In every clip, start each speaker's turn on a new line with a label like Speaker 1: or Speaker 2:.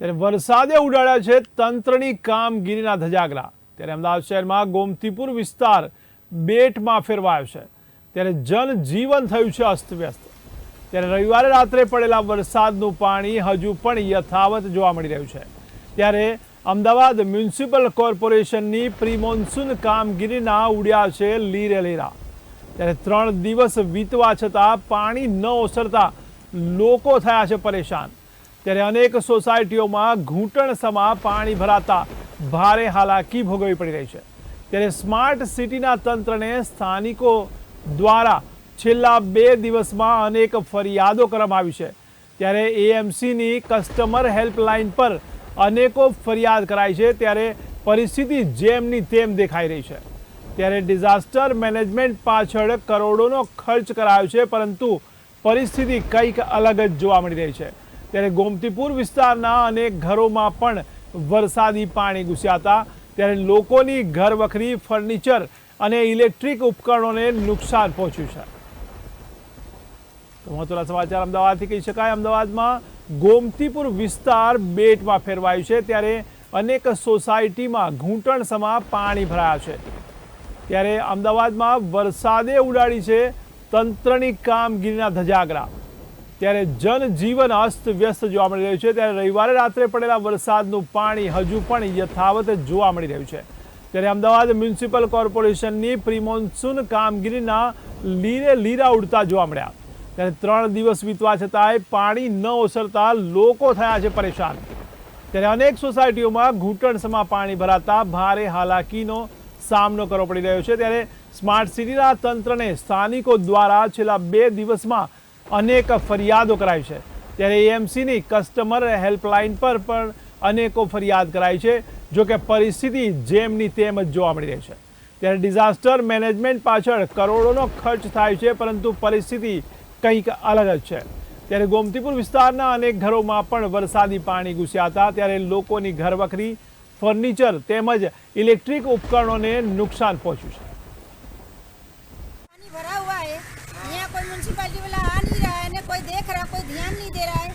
Speaker 1: ત્યારે વરસાદે ઉડાડ્યા છે તંત્રની કામગીરીના ધજાગરા ત્યારે અમદાવાદ શહેરમાં ગોમતીપુર વિસ્તાર બેટમાં ફેરવાયો છે. ત્યારે જનજીવન થયું છે અસ્તવ્યસ્ત. ત્યારે રવિવારે રાત્રે પડેલા વરસાદનું પાણી હજુ પણ યથાવત જોવા મળી રહ્યું છે. ત્યારે અમદાવાદ મ્યુનિસિપલ કોર્પોરેશનની પ્રી મોન્સૂન કામગીરીના ઉડ્યા છે લીરે લીરા ત્યારે ત્રણ દિવસ વીતવા છતાં પાણી ન ઓસરતા લોકો થયા છે પરેશાન. ત્યારે અનેક સોસાયટીઓમાં ઘૂંટણ સમા પાણી ભરાતા ભારે હાલાકી ભોગવવી પડી રહી છે. ત્યારે સ્માર્ટ સિટીના તંત્રને સ્થાનિકો દ્વારા છેલ્લા બે દિવસમાં અનેક ફરિયાદો કરવામાં આવી છે. ત્યારે એએમસીની કસ્ટમર હેલ્પલાઇન પર અનેકો ફરિયાદ કરાઈ છે. ત્યારે પરિસ્થિતિ જેમની તેમ દેખાઈ રહી છે. ત્યારે ડિઝાસ્ટર મેનેજમેન્ટ પાછળ કરોડોનો ખર્ચ કરાયો છે, પરંતુ પરિસ્થિતિ કંઈક અલગ જ જોવા મળી રહી છે. ત્યારે ગોમતીપુર વિસ્તારના અનેક ઘરોમાં પણ વરસાદી પાણી ઘૂસ્યા હતા. ત્યારે લોકોની ઘર વખરી ફર્નિચર અને ઇલેક્ટ્રિક ઉપકરણોને નુકસાન પહોંચ્યું છે. તો મહત્વના સમાચાર અમદાવાદથી કહી શકાય. અમદાવાદમાં ગોમતીપુર વિસ્તાર બેટમાં ફેરવાયું છે. ત્યારે અનેક સોસાયટીમાં ઘૂંટણ સમા પાણી ભરાયા છે. ત્યારે અમદાવાદમાં વરસાદે ઉડાડી છે તંત્રની કામગીરીના ધજાગરા. ત્યારે જનજીવન અસ્ત વ્યસ્ત જોવા મળી રહ્યું છે. ત્યારે રવિવારે રાત્રે પડેલા વરસાદનું પાણી હજુ પણ યથાવત જોવા મળી રહ્યું છે. ત્યારે અમદાવાદ મ્યુનિસિપલ કોર્પોરેશનની પ્રિમોન્સૂન કામગીરીના લીરે લીરા ઉડતા જોવા મળ્યા. ત્યારે ત્રણ દિવસ વીતવા છતાંય પાણી ન ઓસરતા લોકો થયા છે પરેશાન. ત્યારે અનેક સોસાયટીઓમાં ઘૂંટણસમાં પાણી ભરાતા ભારે હાલાકીનો સામનો કરવો પડી રહ્યો છે. ત્યારે સ્માર્ટ સિટીના તંત્રને સ્થાનિકો દ્વારા છેલ્લા બે દિવસમાં અનેક ફરિયાદો કરાઈ છે. ત્યારે એએમસીની કસ્ટમર હેલ્પલાઇન પર પણ અનેકો ફરિયાદ કરાઈ છે, જો કે પરિસ્થિતિ જેમની તેમ જ જોવા મળી રહી છે. ત્યારે ડિઝાસ્ટર મેનેજમેન્ટ પાછળ કરોડોનો ખર્ચ થાય છે, પરંતુ પરિસ્થિતિ કંઈક અલગ જ છે. ત્યારે ગોમતીપુર વિસ્તારના અનેક ઘરોમાં પણ વરસાદી પાણી ઘૂસ્યા હતા. ત્યારે લોકોની ઘરવખરી, ફર્નિચર તેમજ ઇલેક્ટ્રિક ઉપકરણોને નુકસાન પહોંચ્યું છે.
Speaker 2: कोई है देख रहा कोई ध्यान नहीं दे रहा है।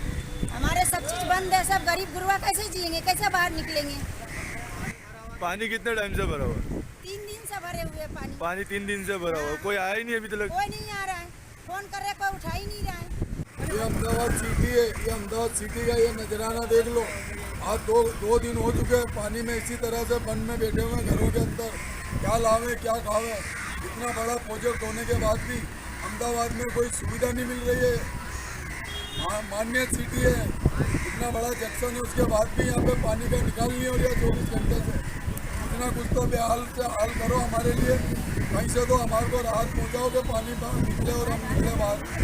Speaker 2: हमारे सब चीज़ बंद है सब गरीब गुरुआ कैसे जिएँगे कैसे बाहर निकलेंगे?
Speaker 3: पानी कितने टाइम से भरा हुआ
Speaker 2: तीन दिन से भरे हुए पानी।
Speaker 3: पानी तीन दिन से भरा हुआ कोई आया ही नहीं अभी तक।
Speaker 2: कोई नहीं आ रहा है। फ़ोन कर रहे कोई उठा ही नहीं रहा है।
Speaker 4: ये अहमदाबाद सिटी है ये अहमदाबाद सिटी का ये नजराना देख लो। आज दो दो दिन हो चुके हैं पानी में इसी तरह से बंद में बैठे हुए घरों के अंदर। क्या लावे क्या खावे। इतना बड़ा प्रोजेक्ट होने के बाद भी अहमदाबाद में कोई सुविधा नहीं मिल रही है। मा- मान्य सिटी है इतना बड़ा जंक्शन है उसके बाद भी यहाँ पे पानी का निकाल नहीं हो रहा चौबीस घंटे से इतना कुछ तो बेहाल से हाल करो हमारे लिए कहीं से तो हमारे को राहत पहुँचाओ कि पानी बाहर निकले और हम निकले बाहर